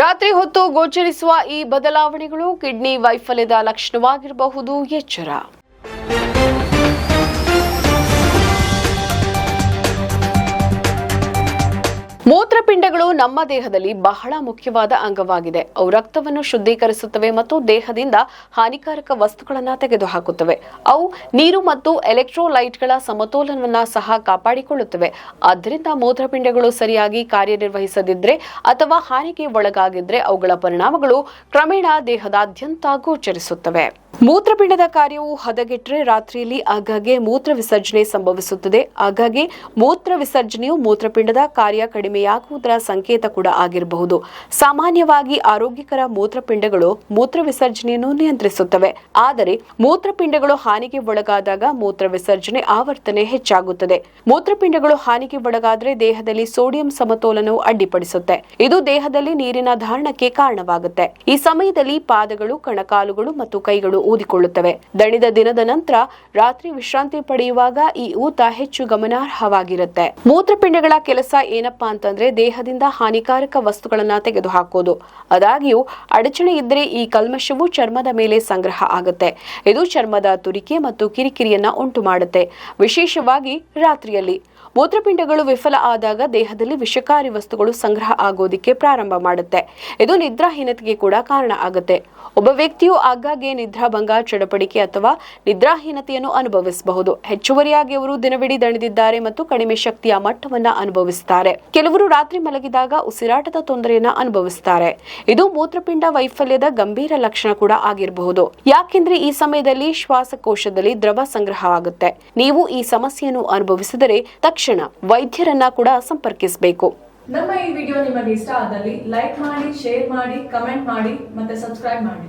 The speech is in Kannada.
ರಾತ್ರಿ ಹೊತ್ತು ಗೋಚರಿಸುವ ಈ ಬದಲಾವಣೆಗಳು ಕಿಡ್ನಿ ವೈಫಲ್ಯದ ಲಕ್ಷಣವಾಗಿರಬಹುದು. ಎಚ್ಚರ. ಮೂತ್ರಪಿಂಡಗಳು ನಮ್ಮ ದೇಹದಲ್ಲಿ ಬಹಳ ಮುಖ್ಯವಾದ ಅಂಗವಾಗಿದೆ. ಅವು ರಕ್ತವನ್ನು ಶುದ್ಧೀಕರಿಸುತ್ತವೆ ಮತ್ತು ದೇಹದಿಂದ ಹಾನಿಕಾರಕ ವಸ್ತುಗಳನ್ನು ತೆಗೆದುಹಾಕುತ್ತವೆ. ಅವು ನೀರು ಮತ್ತು ಎಲೆಕ್ಟ್ರೋಲೈಟ್ಗಳ ಸಮತೋಲನವನ್ನು ಸಹ ಕಾಪಾಡಿಕೊಳ್ಳುತ್ತವೆ. ಆದ್ದರಿಂದ ಮೂತ್ರಪಿಂಡಗಳು ಸರಿಯಾಗಿ ಕಾರ್ಯನಿರ್ವಹಿಸದಿದ್ದರೆ ಅಥವಾ ಹಾನಿಗೆ ಒಳಗಾಗಿದ್ರೆ ಅವುಗಳ ಪರಿಣಾಮಗಳು ಕ್ರಮೇಣ ದೇಹದಾದ್ಯಂತ ಗೋಚರಿಸುತ್ತವೆ. ಮೂತ್ರಪಿಂಡದ ಕಾರ್ಯವು ಹದಗೆಟ್ಟರೆ ರಾತ್ರಿಯಲ್ಲಿ ಆಗಾಗ್ಗೆ ಮೂತ್ರ ವಿಸರ್ಜನೆ ಸಂಭವಿಸುತ್ತದೆ. ಆಗಾಗ್ಗೆ ಮೂತ್ರ ವಿಸರ್ಜನೆಯು ಮೂತ್ರಪಿಂಡದ ಕಾರ್ಯ ಕಡಿಮೆಯಾಗುವುದರ ಸಂಕೇತ ಕೂಡ ಆಗಿರಬಹುದು. ಸಾಮಾನ್ಯವಾಗಿ ಆರೋಗ್ಯಕರ ಮೂತ್ರಪಿಂಡಗಳು ಮೂತ್ರ ವಿಸರ್ಜನೆಯನ್ನು ನಿಯಂತ್ರಿಸುತ್ತವೆ. ಆದರೆ ಮೂತ್ರಪಿಂಡಗಳು ಹಾನಿಗೆ ಒಳಗಾದಾಗ ಮೂತ್ರ ವಿಸರ್ಜನೆ ಆವರ್ತನೆ ಹೆಚ್ಚಾಗುತ್ತದೆ. ಮೂತ್ರಪಿಂಡಗಳು ಹಾನಿಗೆ ಒಳಗಾದ್ರೆ ದೇಹದಲ್ಲಿ ಸೋಡಿಯಂ ಸಮತೋಲನವು ಅಡ್ಡಿಪಡಿಸುತ್ತೆ. ಇದು ದೇಹದಲ್ಲಿ ನೀರಿನ ಧಾರಣಕ್ಕೆ ಕಾರಣವಾಗುತ್ತೆ. ಈ ಸಮಯದಲ್ಲಿ ಪಾದಗಳು, ಕಣಕಾಲುಗಳು ಮತ್ತು ಕೈಗಳು ಊದಿಕೊಳ್ಳುತ್ತವೆ. ದಣಿದ ದಿನದ ನಂತರ ರಾತ್ರಿ ವಿಶ್ರಾಂತಿ ಪಡೆಯುವಾಗ ಈ ಊತ ಹೆಚ್ಚು ಗಮನಾರ್ಹವಾಗಿರುತ್ತೆ. ಮೂತ್ರಪಿಂಡಗಳ ಕೆಲಸ ಏನಪ್ಪಾ ಅಂತಂದ್ರೆ ದೇಹದಿಂದ ಹಾನಿಕಾರಕ ವಸ್ತುಗಳನ್ನ ತೆಗೆದುಹಾಕೋದು ಆದಾಗ್ಯೂ, ಅಡಚಣೆ ಇದ್ರೆ ಈ ಕಲ್ಮಶವು ಚರ್ಮದ ಮೇಲೆ ಸಂಗ್ರಹ ಆಗುತ್ತೆ. ಇದು ಚರ್ಮದ ತುರಿಕೆ ಮತ್ತು ಕಿರಿಕಿರಿಯನ್ನ ಉಂಟು ಮಾಡುತ್ತೆ ವಿಶೇಷವಾಗಿ ರಾತ್ರಿಯಲ್ಲಿ. ಮೂತ್ರಪಿಂಡಗಳು ವಿಫಲ ಆದಾಗ ದೇಹದಲ್ಲಿ ವಿಷಕಾರಿ ವಸ್ತುಗಳು ಸಂಗ್ರಹ ಆಗೋದಿಕ್ಕೆ ಪ್ರಾರಂಭ ಮಾಡುತ್ತೆ. ಇದು ನಿದ್ರಾಹೀನತೆಗೆ ಕೂಡ ಕಾರಣ ಆಗುತ್ತೆ. ಒಬ್ಬ ವ್ಯಕ್ತಿಯು ಆಗಾಗ್ಗೆ ನಿದ್ರಾಭಂಗ ಚಡಪಡಿಕೆ ಅಥವಾ ನಿದ್ರಾಹೀನತೆಯನ್ನು ಅನುಭವಿಸಬಹುದು. ಹೆಚ್ಚುವರಿಯಾಗಿ ಅವರು ದಿನವಿಡೀ ದಣಿದಿದ್ದಾರೆ ಮತ್ತು ಕಡಿಮೆ ಶಕ್ತಿಯ ಮಟ್ಟವನ್ನು ಅನುಭವಿಸುತ್ತಾರೆ ಕೆಲವರು ರಾತ್ರಿ ಮಲಗಿದಾಗ ಉಸಿರಾಟದ ತೊಂದರೆಯನ್ನು ಅನುಭವಿಸುತ್ತಾರೆ ಇದು ಮೂತ್ರಪಿಂಡ ವೈಫಲ್ಯದ ಗಂಭೀರ ಲಕ್ಷಣ ಕೂಡ ಆಗಿರಬಹುದು. ಯಾಕೆಂದ್ರೆ ಈ ಸಮಯದಲ್ಲಿ ಶ್ವಾಸಕೋಶದಲ್ಲಿ ದ್ರವ ಸಂಗ್ರಹವಾಗುತ್ತೆ ನೀವು ಈ ಸಮಸ್ಯೆಯನ್ನು ಅನುಭವಿಸಿದರೆ ತಕ್ಷಣ ವೈದ್ಯರನ್ನ ಕೂಡ ಸಂಪರ್ಕಿಸಬೇಕು. ನಮ್ಮ ಈ ವಿಡಿಯೋ ನಿಮಗೆ ಇಷ್ಟ ಆದಲ್ಲಿ ಲೈಕ್ ಮಾಡಿ, ಶೇರ್ ಮಾಡಿ, ಕಮೆಂಟ್ ಮಾಡಿ ಮತ್ತೆ ಸಬ್ಸ್ಕ್ರೈಬ್ ಮಾಡಿ.